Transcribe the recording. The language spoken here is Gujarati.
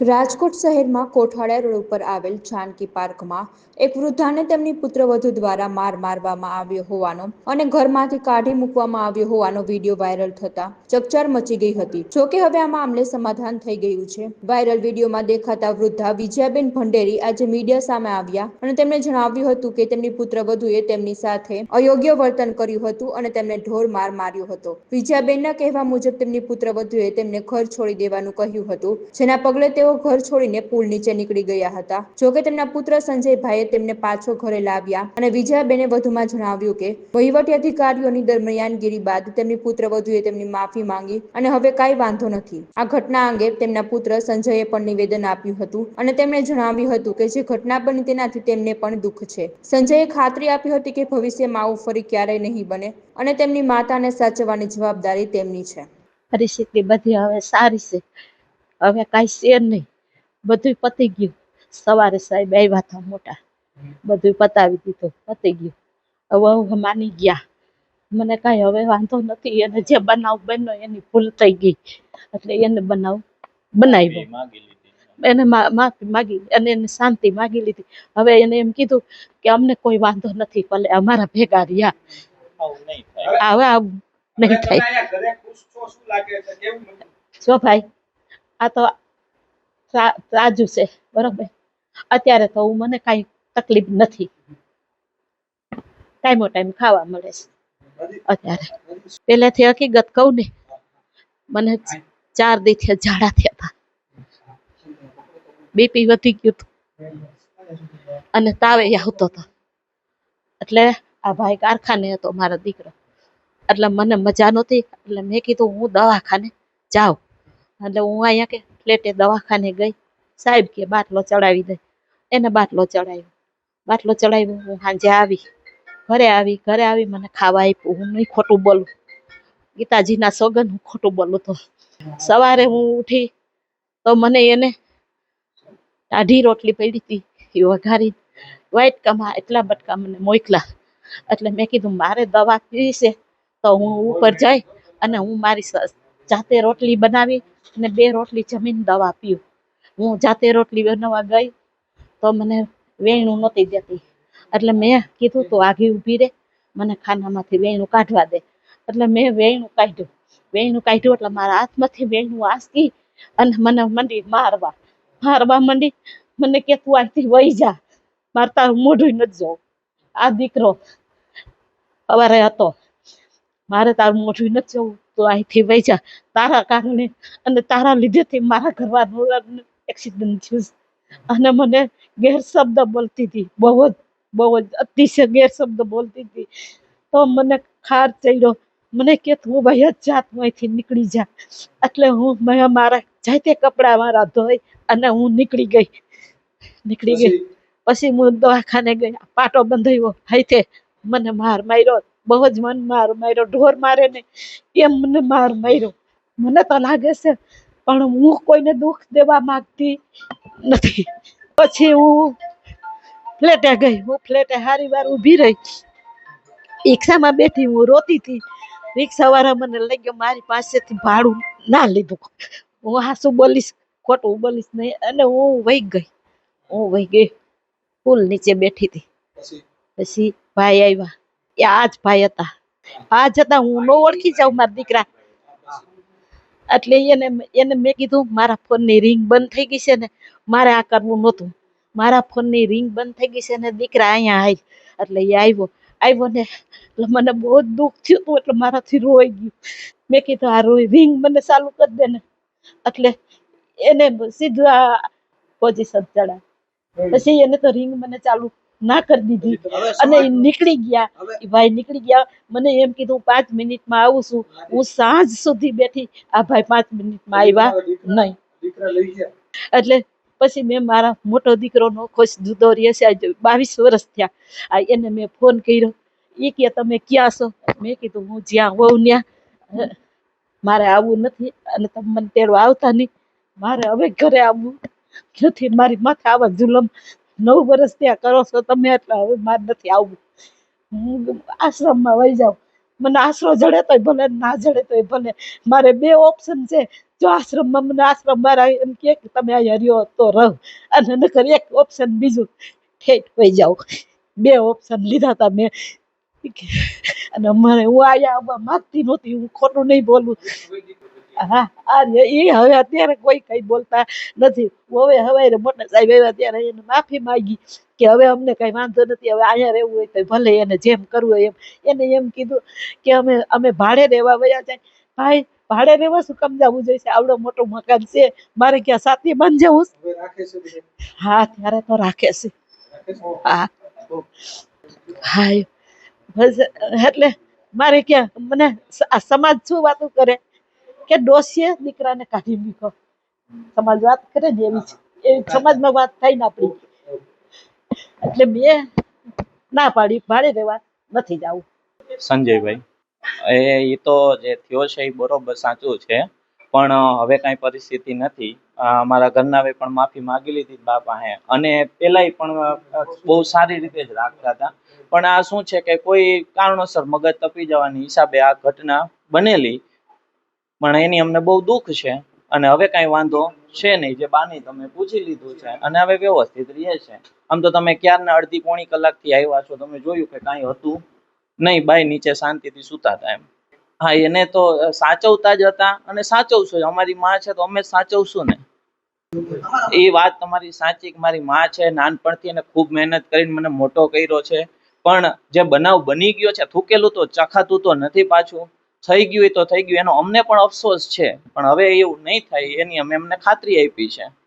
રાજકોટ શહેરમાં કોઠવાડિયા રોડ ઉપર આવેલ જાનકી પાર્કમાં એક વૃદ્ધાને તેમની પુત્રવધુ દ્વારા માર મારવામાં આવ્યો હોવાનો અને ઘરમાંથી કાઢી મૂકવામાં આવ્યો હોવાનો વીડિયો વાયરલ થતા ચકચાર મચી ગઈ હતી. જોકે હવે આ મામલે સમાધાન થઈ ગયું છે. વાયરલ વિડીયોમાં દેખાતા વૃદ્ધા વિજયાબેન ભંડેરી આજે મીડિયા સામે આવ્યા અને તેમણે જણાવ્યું હતું કે તેમની પુત્રવધુએ તેમની સાથે અયોગ્ય વર્તન કર્યું હતું અને તેમને ઢોર માર માર્યો હતો. વિજયાબેનના કહેવા મુજબ તેમની પુત્રવધુએ તેમને ઘર છોડી દેવાનું કહ્યું હતું, જેના પગલે તેઓ ઘર છોડીને પુલ નીચે નીકળી ગયા હતા. જોકે તેમના પુત્ર સંજયભાઈએ તેમને પાછો ઘરે લાવ્યા અને વિજયાબેને વધુમાં જણાવ્યું કે, વહીવટી અધિકારીઓની દરમિયાનગીરી બાદ તેમની પુત્રવધુએ તેમની માફી માંગી અને હવે કાંઈ વાંધો નથી. આ ઘટના અંગે તેમના પુત્ર સંજયે પણ નિવેદન આપ્યું હતું અને તેમણે જણાવ્યું હતું કે, જે ઘટના બની તેનાથી તેમને પણ દુઃખ છે. સંજયે ખાતરી આપી હતી કે ભવિષ્યમાં આવું ફરી ક્યારેય નહીં બને અને તેમની માતાને સાચવવાની જવાબદારી તેમની છે. પરિસ્થિતિ બધી હવે સારી છે. હવે કાંઈ છે નહીં. બધું પતી ગયું. સવારે સાહેબ આવ્યા હતા મોટા. બધું પતાવી દીધું. પતી ગયું. હવે હવે માની ગયા. મને કાંઈ હવે વાંધો નથી. એને જે બનાવ બન્યો એની ભૂલ થઈ ગઈ. એટલે એને બનાવ બનાવ્યો. એને માફી માગી. અને એને શાંતિ માગી લીધી. હવે એને એમ કીધું કે અમને કોઈ વાંધો નથી ભલે અમારા ભેગા રહ્યા. હવે આવું નહીં થાય. જો ભાઈ આ તો સા- છે, બરોબર? અત્યારે તો હું મને કાંઈ તકલીફ નથી. ટાઈમો ટાઈમ ખાવા મળે છે, અત્યારે. પહેલેથી હકીકત કહું ને, મને ચાર દીથી ઝાડા થયા હતા. બીપી વધી ગયું હતું. અને તાવે આવતો હતો. એટલે આ ભાઈ કારખાને હતો મારો દીકરો. એટલે મને મજા નહોતી. એટલે મેં કીધું હું દવાખાને જાઉં. એટલે હું અહીંયા કે ફ્લેટે દવાખાને ગઈ. સાહેબ કે બાટલો ચડાવી દે. એને બાટલો ચડાવ્યો. બાટલો ચડાવ્યો, હું સાંજે આવી. ઘરે આવી ઘરે આવી મને ખાવા આપ્યું. હું નહીં ખોટું બોલું. ગીતાજીના સોગન હું ખોટું બોલું તો. સવારે હું ઉઠી તો મને એને ટાઢી રોટલી પડી હતી. એ વઘારી વાઈટ કમા એટલા બટકા મને મોકલા. એટલે મેં કીધું, મારે દવા પીવી છે. તો હું ઉપર જઈ અને હું મારી જાતે રોટલી બનાવી અને બે રોટલી જમીન દવા પીવું હું જાતે રોટલી બનાવવા ગઈ તો મને વેણું નહોતી દેતી. એટલે મેં કીધું તું આગી ઊભી રહે મને ખાનામાંથી વેણું કાઢવા દે. એટલે મેં વેણું કાઢ્યું. વેણું કાઢ્યું એટલે મારા હાથમાંથી વેણું આસકી અને મને મંડી મારવા. મારવા મંડી મને કે તું અહીંથી વહી જા. મારે તારું મોઢું નથી જવું. આ દીકરો સવારે હતો. મારે તારું મોઢું નથી જોવું. તું અહીંથી વહી જા. તારા કારણે અને તારા લીધેથી મારા ઘરવાળાનું એક્સિડન્ટ થયું અને મને ગેરશબ્દ બોલતી હતી. બહુ જ બહુ જ અતિશય ગેરશબ્દ બોલતી હતી. તો મને ખાર ચડ્યો. મને કે તું ભાઈ જ જાત તું અહીંથી નીકળી જા. એટલે હું મેં મારા જાતે કપડાં મારા ધોઈ અને હું નીકળી ગઈ. નીકળી ગઈ. પછી? હું દવાખાને ગઈ. પાટો બંધાવ્યો. હાઈથે મને માર માર્યો. બહુ જ મન માર માર્યો ઢોર મારે ને એમ મને માર માર્યો. મને તો લાગે છે પણ હું કોઈને દુઃખ દેવા માંગતી નથી. પછી હું ફ્લેટે ગઈ હું ફ્લેટે હારી વાર ઊભી રહી. રિક્ષામાં બેઠી હું રોતી હતી. રિક્ષાવાળા મને લઈ ગયો મારી પાસેથી ભાડું ના લીધું. હું હાસું બોલીશ ખોટું બોલીશ નહીં અને હું વહી ગઈ. હું વહી ગઈ પુલ નીચે બેઠી હતી. પછી ભાઈ આવ્યા. એ આજ ભાઈ હતા. આ જતા હું ન ઓળખી જાઉં મારા દીકરા. એટલે એને એને મેં કીધું મારા ફોનની રિંગ બંધ થઈ ગઈ છે ને મારે આ કરવું નહોતું. મારા ફોનની રિંગ બંધ થઈ ગઈ છે ને દીકરા અહીંયા આવી એટલે એ આવ્યો. આવ્યો ને એટલે મને બહુ જ દુઃખ થયું હતું એટલે મારાથી રોઈ ગયું. મેં કીધું આ રોઈ રિંગ મને ચાલુ કરી દે ને. એટલે એને સીધું આ પોઝિશન ચડાવ પછી એને તો રિંગ મને ચાલુ ના કરી દીધી. અને નીકળી ગયા. ભાઈ નીકળી ગયા. મને એમ કીધું પાંચ મિનિટમાં આવું છું. હું સાંજ સુધી બેઠી. આ ભાઈ પાંચ મિનિટમાં આવ્યા નહીં. એટલે પછી મેં મારા મોટો દીકરોનો ખુશ જુદો રહે છે. બાવીસ વર્ષ થયા. આ એને મેં ફોન કર્યો. એ કે તમે ક્યાં છો? મેં કીધું હું જ્યાં હોઉં ત્યાં મારે આવવું નથી અને તમે મને તેડવા આવતા નહીં. મારે હવે ઘરે આવવું નથી. મારી માથે આવા જુલમ નવ વર્ષ ત્યાં કરો છો તમે એટલે હવે મારે નથી આવવું. હું આશ્રમમાં વહી જાઉં. મને આશરો જડે તોય ભલે, ના જડે તોય ભલે. મારે બે ઓપ્શન છે. જો આશ્રમમાં મને આશ્રમ મારા એમ કે તમે અહીંયા રહ્યો તો રહો. અને નકર એક ઓપ્શન બીજું, ઠેઠ હોઈ જાઓ. બે ઓપ્શન લીધા હતા મેં. અને મને હું અહીંયા આવવા માગતી નહોતી, હું ખોટું નહીં બોલું. હા આ એ હવે અત્યારે કોઈ કઈ બોલતા નથી. હવે હવે મોટા સાહેબ આવ્યા ત્યારે એને માફી માગી કે હવે અમને કઈ વાંધો નથી હવે અહીંયા રહેવું હોય તો ભલે એને જેમ કરવું હોય એમ. એને એમ કીધું કે અમે અમે ભાડે રહેવા વયા જાય. ભાઈ ભાડે રહેવા શું કમ જવું જોઈશે? આવડો મોટો મકાન છે. મારે ક્યાં સાથી બંધ જવું? હા ત્યારે તો રાખે છે. હા. હા બસ એટલે મારે ક્યાં મને આ સમાજ શું વાતો કરે? કે ડોસીએ દીકરાને કાઢી મૂક્યો. સમાજ વાત કરે ને એવી એવી સમાજમાં વાત થઈ ને આપણી. એટલે મેં ના પાડી ભાડે રહેવા નથી જવું. સંજયભાઈ, એ તો જે થયો છે એ બરોબર સાચું છે, પણ હવે કાંઈ પરિસ્થિતિ નથી. અમારા ઘરનાએ પણ માફી માગી લીધી બાપા હે અને પેલાય પણ બહુ સારી રીતે જ રાખતા હતા. પણ આ શું છે કે કોઈ કારણોસર મગજ તપી જવાની હિસાબે આ ઘટના બનેલી. પણ એની અમને બહુ દુઃખ છે. અને હવે કાંઈ વાંધો છે નહીં, જે બાની તમે પૂછી લીધું છે અને હવે વ્યવસ્થિત રહે છે. આમ તો તમે ક્યારના અડધી પોણી કલાકથી આવ્યા છો, તમે જોયું કે કાંઈ હતું નહીં, બાઈ નીચે શાંતિથી સૂતા હતા એમ. હા, એને તો સાચવતા જ હતા અને સાચવશું અમારી માં છે તો અમે સાચવશું ને. એ વાત તમારી સાચી કે મારી માં છે, નાનપણથી એને ખૂબ મહેનત કરીને મને મોટો કર્યો છે. પણ જે બનાવ બની ગયો છે, થૂકેલું તો, ચખાતું તો નથી પાછું. થઈ ગયું હોય તો થઈ ગયું. એનો અમને પણ અફસોસ છે. પણ હવે એવું નહીં થાય. એની અમે એમને ખાતરી આપી છે.